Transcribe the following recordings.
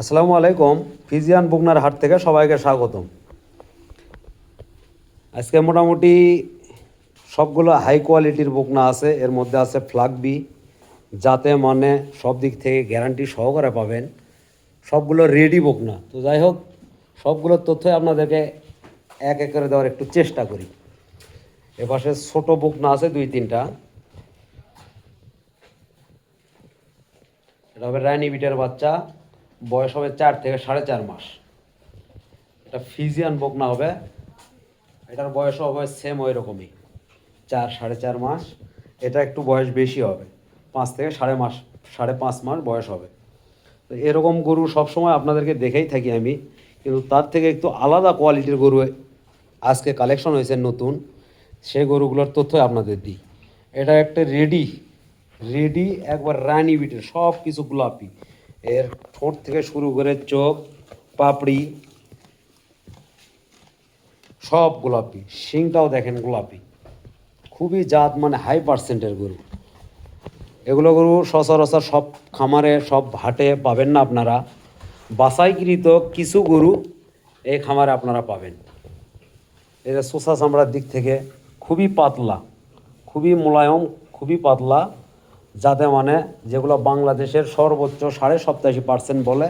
আসসালামু আলাইকুম, ফিজিয়ান বুকনার হাট থেকে সবাইকে স্বাগতম। আজকে মোটামুটি সবগুলো হাই কোয়ালিটির বুকনা আছে, এর মধ্যে আছে ফ্লাগ বি, যাতে মানে সব দিক থেকে গ্যারান্টি সহকারে পাবেন। সবগুলো রেডি বুকনা। তো যাই হোক সবগুলোর তথ্য আপনাদেরকে এক এক করে দেওয়ার একটু চেষ্টা করি। এপাশে ছোট বুকনা আছে দুই, তিনটা। এটা হবে রানি বিটের বাচ্চা। বয়স হবে চার থেকে সাড়ে চার মাস। এটা ফিজিয়ান বকনা হবে। এটার বয়স হবে সেম ওই রকমই চার, সাড়ে চার মাস। এটা একটু বয়স বেশি হবে। পাঁচ থেকে সাড়ে মাস, সাড়ে পাঁচ মাস বয়স হবে। তো এরকম গরু সবসময় আপনাদেরকে দেখেই থাকি আমি। কিন্তু তার থেকে একটু আলাদা কোয়ালিটির গরু আজকে কালেকশন হয়েছে নতুন। সেই গরুগুলোর তথ্যই আপনাদের দিই। এটা একটা রেডি রেডি একবার রানি বিটের সব কিছু গোলাপি। এর ঠোঁট থেকে শুরু করে চোখ, পাপড়ি, সব গোলাপি। শিংটাও দেখেন গোলাপি। খুবই জাত মানে হাই পার্সেন্টের গরু। এগুলো গরু সচরাচর সব খামারে, সব হাটে পাবেন না আপনারা। বাসাইকৃত কিছু গরু এই খামারে আপনারা পাবেন। এটা সোসা চামড়ার দিক থেকে খুবই পাতলা, খুবই মোলায়ম, খুবই পাতলা। যাতে মানে যেগুলো বাংলাদেশের সর্বোচ্চ সাড়ে সপ্তাশি পার্সেন্ট বলে,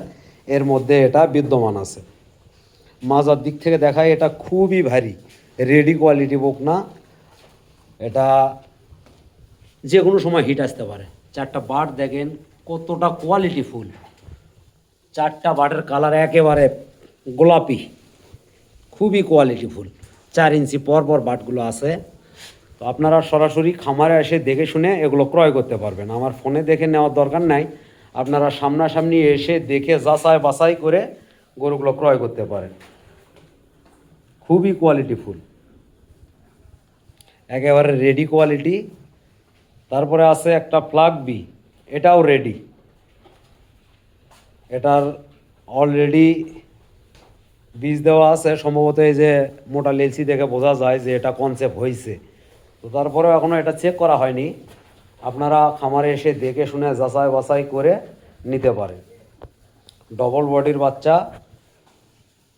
এর মধ্যে এটা বিদ্যমান আছে। মাজার দিক থেকে দেখায় এটা খুবই ভারী রেডি কোয়ালিটি বুক না, এটা যে কোনো সময় হিট আসতে পারে। চারটা বাট দেখেন কতটা কোয়ালিটি ফুল। চারটা বাটের কালার একেবারে গোলাপি, খুবই কোয়ালিটি ফুল। চার ইঞ্চি পর পর বাটগুলো আছে। তো আপনারা সরাসরি খামারে এসে দেখে শুনে এগুলো ক্রয় করতে পারবেন। আমার ফোনে দেখে নেওয়ার দরকার নাই। আপনারা সামনাসামনি এসে দেখে যাচাই বাছাই করে গরুগুলো ক্রয় করতে পারেন। খুবই কোয়ালিটি ফুল। একেবারে রেডি কোয়ালিটি তারপরে আছে একটা প্লাগ বি এটাও রেডি এটার অলরেডি বীজ দেওয়া আছে। সম্ভবত এই যে মোটা লেলসি দেখে বোঝা যায় যে এটা কনসেপ্ট হয়েছে তো তারপরেও এখনও এটা চেক করা হয়নি। আপনারা খামারে এসে দেখে শুনে যাচাই বাছাই করে নিতে পারেন। ডবল বডির বাচ্চা,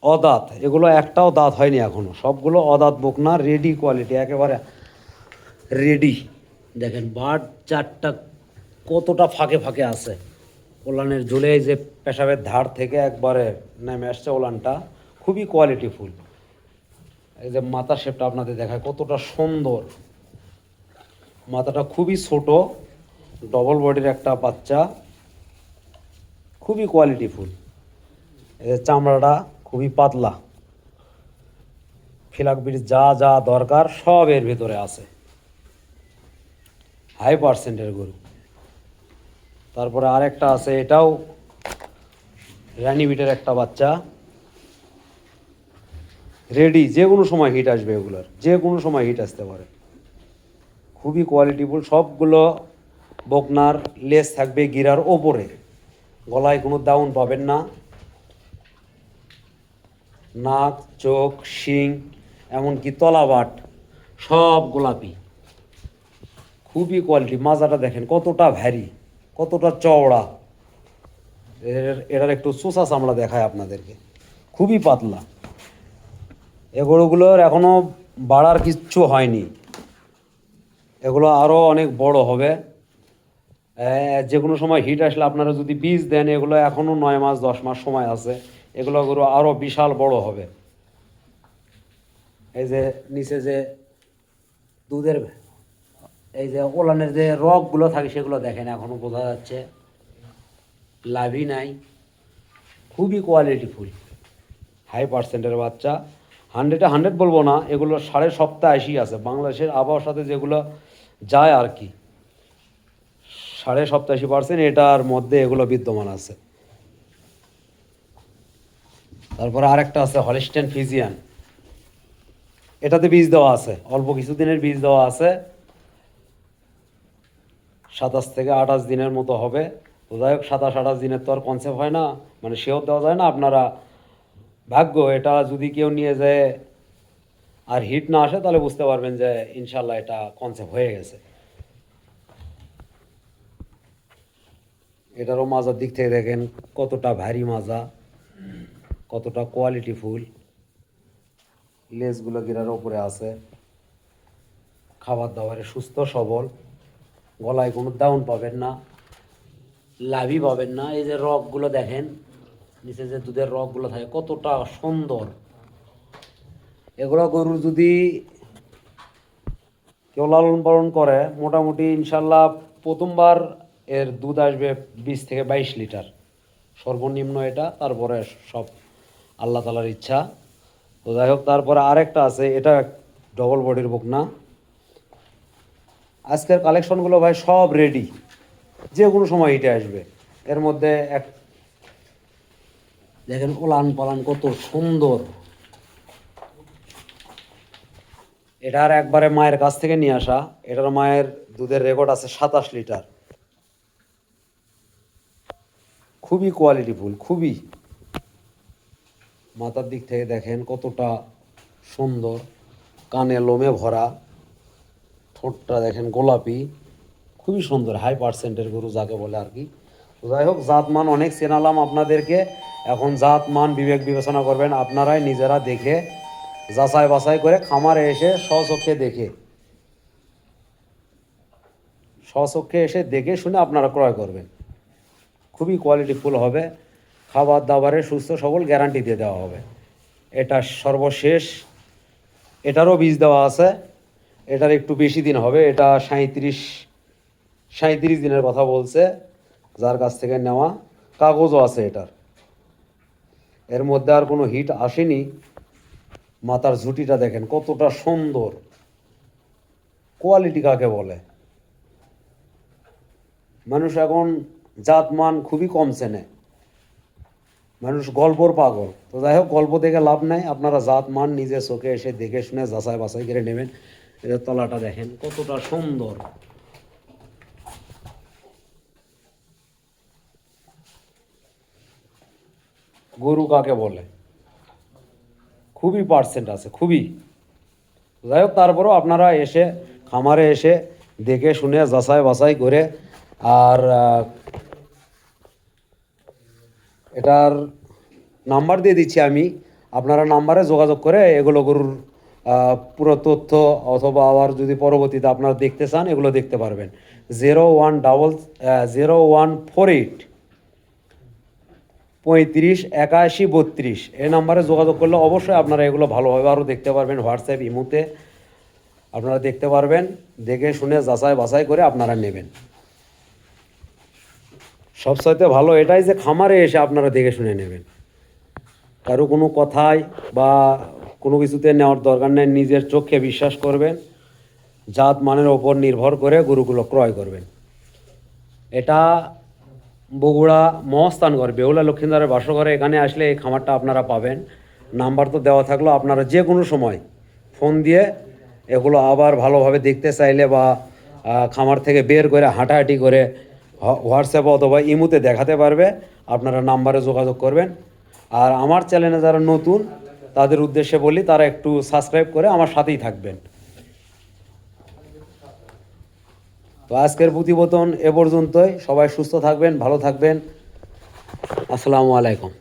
অদাঁত, এগুলো একটাও দাঁত হয়নি এখনও। সবগুলো অদাঁত বকনা রেডি কোয়ালিটি একেবারে রেডি দেখেন বাট চারটা কতটা ফাঁকে ফাঁকে আছে। ওলানের ঝুলে যে পেশাবের ধার থেকে একবারে নেমে আসছে ওলানটা। খুবই কোয়ালিটি ফুল। এই যে মাথা শেপটা আপনাদের দেখায়, কতটা সুন্দর। মাথাটা খুবই ছোট ডবল বডির একটা বাচ্চা, খুবই কোয়ালিটি ফুল যে চামড়াটা খুবই পাতলা। ফিলাকবির যা যা দরকার সব এর ভেতরে আছে। হাই পার্সেন্টের গরু। তারপরে আরেকটা আছে, এটাও বিটের একটা বাচ্চা। রেডি যে কোনো সময় হিট আসবে এগুলোর যে কোনো সময় হিট আসতে পারে। খুবই কোয়ালিটিফুল সবগুলো বকনার লেস থাকবে গিরার ওপরে। গলায় কোনো দাউন পাবেন না। নাক, চোখ, শিং, এমনকি তলাবাট, সব গোলাপি। খুবই কোয়ালিটি মাজাটা দেখেন কতটা ভ্যারি কতটা চওড়া। এটার একটু চোষা চামড়া দেখায় আপনাদেরকে। খুবই পাতলা। এ গরুগুলোর এখনও বাড়ার কিচ্ছু হয়নি। এগুলো আরও অনেক বড় হবে। যে কোনো সময় হিট আসলে আপনারা যদি বীজ দেন, এগুলো এখনও নয় মাস, দশ মাস সময় আছে। এগুলো আরও বিশাল বড় হবে। এই যে নিচে যে দুধের, এই যে ওলানের যে রগগুলো থাকে, সেগুলো দেখেন এখনও বোঝা যাচ্ছে। লাভই নাই। খুবই কোয়ালিটি ফুল। হাই পার্সেন্টের বাচ্চা। হান্ড্রেডে হান্ড্রেড বলব না, এগুলো সাড়ে সপ্তাহ আসি আছে। বাংলাদেশের আবহাওয়ার সাথে যেগুলো যায় আর কি। সাড়ে সপ্তাশি পার্সেন্ট এটার মধ্যে এগুলো বিদ্যমান আছে। তারপরে আরেকটা আছে হলিস্টেন ফিজিয়ান এটাতে বীজ দেওয়া আছে, অল্প কিছুদিনের বীজ দেওয়া আছে। সাতাশ থেকে আঠাশ দিনের মতো হবে। তো যাই হোক, সাতাশ, আঠাশ দিনের তো আর কনসেপ্ট হয় না। মানে সেও দেওয়া যায় না। আপনারা ভাগ্য, এটা যদি কেউ নিয়ে যায় আর হিট না আসে, তাহলে বুঝতে পারবেন যে ইনশাল্লাহ এটা কনসেপ্ট হয়ে গেছে। এটারও মাজার দিক থেকে দেখেন কতটা ভারী মাজা, কতটা কোয়ালিটি ফুল। লেজগুলো গিরার ওপরে আছে। খাবার দাবারে সুস্থ, সবল। গলায় কোনো দাউন পাবেন না, লাভই পাবেন না। এই যে রগগুলো দেখেন, নিচে যে দুধের রগগুলো থাকে, কতটা সুন্দর। এগুলো গরুর যদি কেউ লালন পালন করে, মোটামুটি ইনশাল্লাহ প্রথমবার এর দুধ আসবে বিশ থেকে বাইশ লিটার। সর্বনিম্ন এটা, তারপরে সব আল্লাহ তালার ইচ্ছা। তো যাই হোক, তারপরে আরেকটা আছে, এটা ডবল বডির বুক না আজকের কালেকশনগুলো ভাই সব রেডি যে কোনো সময় হিটে আসবে। এর মধ্যে এক দেখেন ওলান পালান কত সুন্দর। এটার একবারে মায়ের কাছ থেকে নিয়ে আসা। এটার মায়ের দুধের রেকর্ড আছে সাতাশ লিটার। খুবই কোয়ালিটিফুল খুবই। মাথার দিক থেকে দেখেন কতটা সুন্দর, কানে লোমে ভরা, ঠোঁটটা দেখেন গোলাপি, খুবই সুন্দর হাই পার্সেন্টের গরু যাকে বলে আর কি। যাই হোক জাত মান অনেক চেনালাম আপনাদেরকে। এখন জাত মান বিবেক বিবেচনা করবেন, আপনারাই নিজেরা দেখে যাচাই বাছাই করে খামারে এসে স্বচক্ষে দেখে। স্বচক্ষে এসে দেখে শুনে আপনারা ক্রয় করবেন। খুবই কোয়ালিটিফুল হবে। খাবার দাবারের সুস্থ সবল গ্যারান্টি দিয়ে দেওয়া হবে। এটা সর্বশেষ। এটারও বীজ দেওয়া আছে। এটার একটু বেশি দিন হবে। এটা সাঁত্রিশ সাঁত্রিশ দিনের কথা বলছে। যার কাছ থেকে নেওয়া কাগজও আছে এটার। এর মধ্যে আর কোনো হিট আসেনি। মাথার ঝুঁটিটা দেখেন, কতটা সুন্দর। কোয়ালিটি কাকে বলে? মানুষ এখন জাত মান খুবই কম চেনে। মানুষ গল্পর পাগল। তো যাই হোক, গল্প দেখে লাভ নাই। আপনারা জাত মান নিজে চোখে এসে দেখে শুনে যাচাই বাছাই করে নেবেন। এদের তলাটা দেখেন, কতটা সুন্দর। গরু কাকে বলে? খুবই পার্সেন্ট আছে, খুবই। যাই হোক তারপরেও আপনারা এসে, খামারে এসে দেখে শুনে, যাচাই বাছাই করে, আর এটার নাম্বার দিয়ে দিচ্ছি আমি। আপনারা নাম্বারে যোগাযোগ করে এগুলো গরুর পুরো তথ্য অথবা আবার যদি পরবর্তীতে আপনারা দেখতে চান, এগুলো দেখতে পারবেন। Zero one double zero one four eight পঁয়ত্রিশ, একাশি, বত্রিশ। এই নাম্বারে যোগাযোগ করলে অবশ্যই আপনারা এগুলো ভালোভাবে আরও দেখতে পারবেন হোয়াটসঅ্যাপ, ইমুতে। আপনারা দেখতে পারবেন, দেখে শুনে যাচাই বাছাই করে আপনারা নেবেন। সবচাইতে ভালো এটাই যে খামারে এসে আপনারা দেখে শুনে নেবেন। কারও কোনো কথায় বা কোনো কিছুতে নেওয়ার দরকার নেই, নিজের চোখে বিশ্বাস করবেন। জাত মানের ওপর নির্ভর করে গরুগুলো ক্রয় করবেন। এটা বগুড়া মহস্থানগর বেহুলা লক্ষ্মীন্দারের বাসঘরে এখানে আসলে এই খামারটা আপনারা পাবেন। নাম্বার তো দেওয়া থাকল, আপনারা যে কোনো সময় ফোন দিয়ে এগুলো আবার ভালোভাবে দেখতে চাইলে বা খামার থেকে বের করে হাঁটাহাঁটি করে হোয়াটসঅ্যাপ অথবা ইমুতে দেখাতে পারবে, আপনারা নাম্বারে যোগাযোগ করবেন। আর আমার চ্যানেলে যারা নতুন, তাদের উদ্দেশ্যে বলি, তারা একটু সাবস্ক্রাইব করে আমার সাথেই থাকবেন। তো আজকের প্রতিবেদন এ পর্যন্তই। সবাই সুস্থ থাকবেন ভালো থাকবেন। আসসালামু আলাইকুম।